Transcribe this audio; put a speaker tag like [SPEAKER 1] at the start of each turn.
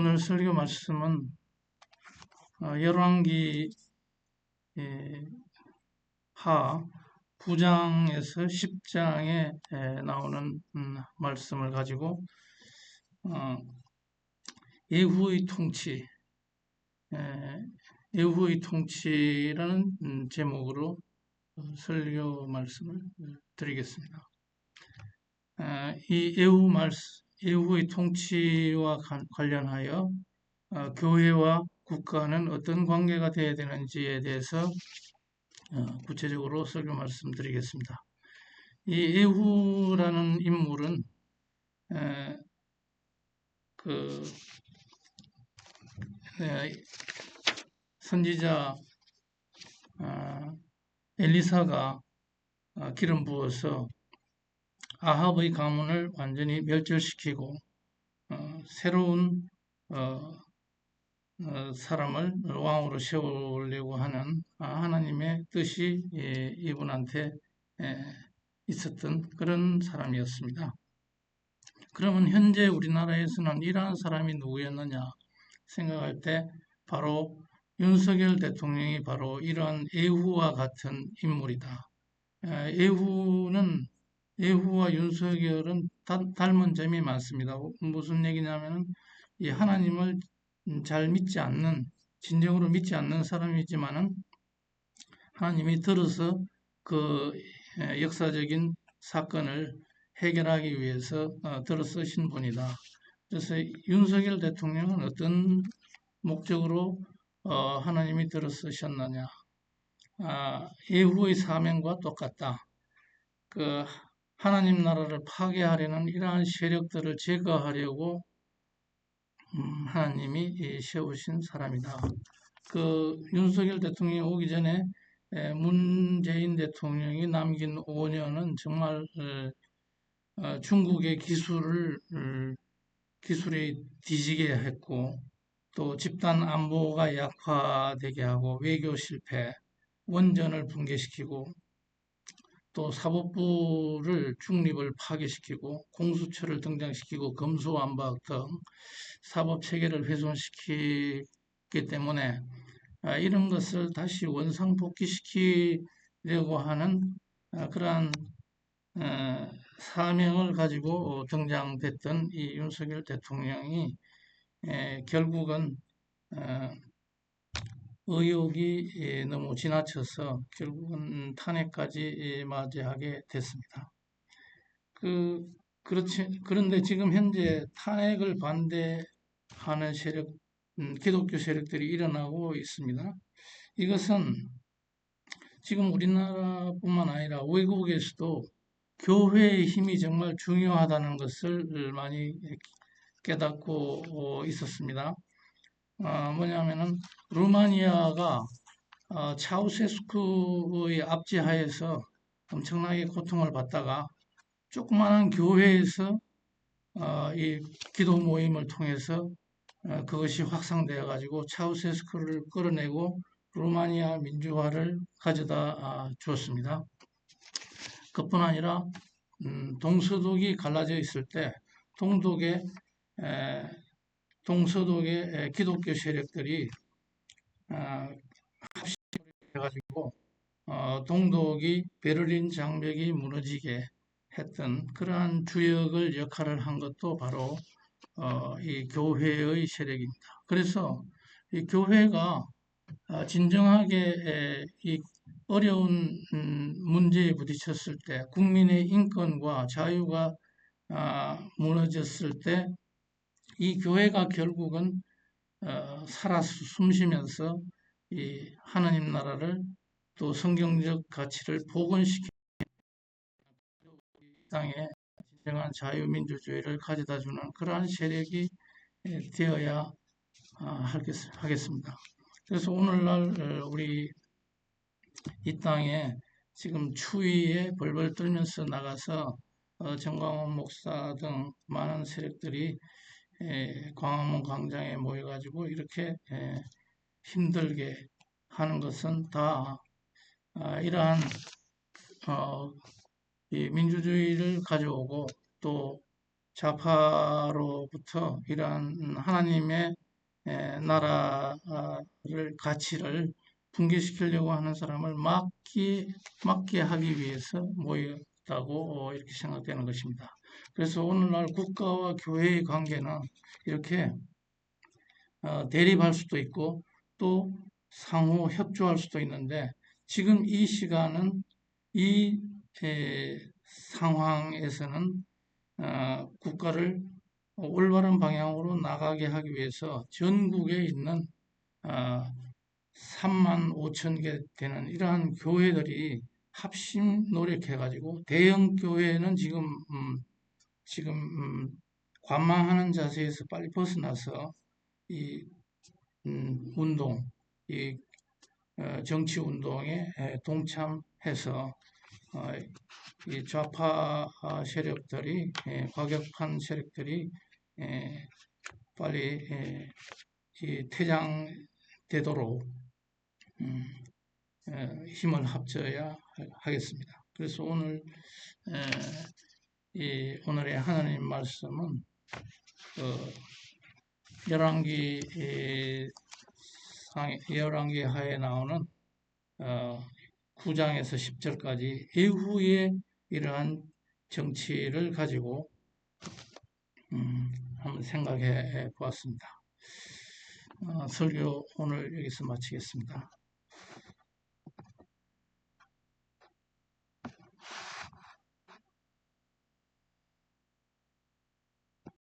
[SPEAKER 1] 오늘 설교 말씀은 어, 열왕기 예, 하 9장에서 10장에 나오는 음, 말씀을 가지고 어, 예후의 통치, 예후의 통치라는 음, 제목으로 설교 말씀을 드리겠습니다. 이 예후 말씀, 예후의 통치와 관련하여 어, 교회와 국가는 어떤 관계가 되어야 되는지에 대해서 어, 구체적으로 설교 말씀드리겠습니다. 이 예후라는 인물은 그 선지자 아, 엘리사가 아, 기름 부어서 아합의 가문을 완전히 멸절시키고 어, 새로운 어, 어, 사람을 왕으로 세우려고 하는 아, 하나님의 뜻이 예, 이분한테 예, 있었던 그런 사람이었습니다. 그러면 현재 우리나라에서는 이러한 사람이 누구였느냐 생각할 때 바로 윤석열 대통령이 바로 이러한 예후와 같은 인물이다. 예후는 예후와 윤석열은 닮은 점이 많습니다. 무슨 얘기냐면 이 하나님을 잘 믿지 않는 진정으로 믿지 않는 사람이지만은 하나님이 들어서 그 역사적인 사건을 해결하기 위해서 어, 들어 쓰신 분이다. 그래서 윤석열 대통령은 어떤 목적으로 어, 하나님이 들어 쓰셨느냐? 아, 예후의 사명과 똑같다. 그 하나님 나라를 파괴하려는 이러한 세력들을 제거하려고 음, 하나님이 세우신 사람이다. 그 윤석열 대통령이 오기 전에 문재인 대통령이 남긴 5년은 정말 어, 중국의 기술을 기술이 뒤지게 했고 또 집단 안보가 약화되게 하고 외교 실패, 원전을 붕괴시키고 또 사법부를 중립을 파괴시키고 공수처를 등장시키고 검수완박 등 사법 체계를 훼손시키기 때문에 아, 이런 것을 다시 원상복귀시키려고 하는 아, 그러한 어, 사명을 가지고 등장됐던 이 윤석열 대통령이 결국은 어, 의혹이 예, 너무 지나쳐서 결국은 탄핵까지 예, 맞이하게 됐습니다. 그, 그렇지, 그런데 지금 현재 탄핵을 반대하는 세력, 음, 기독교 세력들이 일어나고 있습니다. 이것은 지금 우리나라뿐만 아니라 외국에서도 교회의 힘이 정말 중요하다는 것을 많이 깨닫고 어, 있었습니다. 어, 뭐냐면은 루마니아가 어, 차우세스쿠의 압제하에서 엄청나게 고통을 받다가 조그마한 교회에서 어, 이 기도 모임을 통해서 어, 그것이 확산되어 가지고 차우세스쿠를 끌어내고 루마니아 민주화를 가져다 아, 주었습니다. 그뿐 아니라 음, 동서독이 갈라져 있을 때 동독의 에, 동서독의 기독교 세력들이 아, 합심해가지고 어, 동독이 베를린 장벽이 무너지게 했던 그러한 주역을 역할을 한 것도 바로 어, 이 교회의 세력입니다. 그래서 이 교회가 아, 진정하게 이 어려운 음, 문제에 부딪혔을 때 국민의 인권과 자유가 아, 무너졌을 때 이 교회가 결국은 어, 살아 숨쉬면서 이 하나님 나라를 또 성경적 가치를 복원시키는 땅에 진정한 자유민주주의를 가져다 주는 그러한 세력이 되어야 아, 하겠습니다. 그래서 오늘날 어, 우리 이 땅에 지금 추위에 벌벌 떨면서 나가서 어, 정광훈 목사 등 많은 세력들이 예, 광화문 광장에 모여가지고 이렇게 예, 힘들게 하는 것은 다 아, 이러한 어, 민주주의를 가져오고 또 좌파로부터 이러한 하나님의 에, 나라를 가치를 붕괴시키려고 하는 사람을 막기 막게 하기 위해서 모였다고 어, 이렇게 생각되는 것입니다. 그래서 오늘날 국가와 교회의 관계는 이렇게 어, 대립할 수도 있고 또 상호 협조할 수도 있는데 지금 이 시간은 이 에, 상황에서는 어, 국가를 올바른 방향으로 나가게 하기 위해서 전국에 있는 어, 3만 5천 개 되는 이러한 교회들이 합심 노력해가지고 대형 교회는 지금 음, 지금 음, 관망하는 자세에서 빨리 벗어나서 이 음, 운동, 이 어, 정치 운동에 동참해서 어, 이 좌파 세력들이 예, 과격한 세력들이 예, 빨리 예, 퇴장되도록 음, 힘을 합쳐야 하겠습니다. 그래서 오늘 이 오늘의 하나님 말씀은 그 열왕기 열왕기 하에 나오는 어, 9장에서 10절까지 이후에 이러한 정치를 가지고 음, 한번 생각해 보았습니다. 어, 설교 오늘 여기서 마치겠습니다.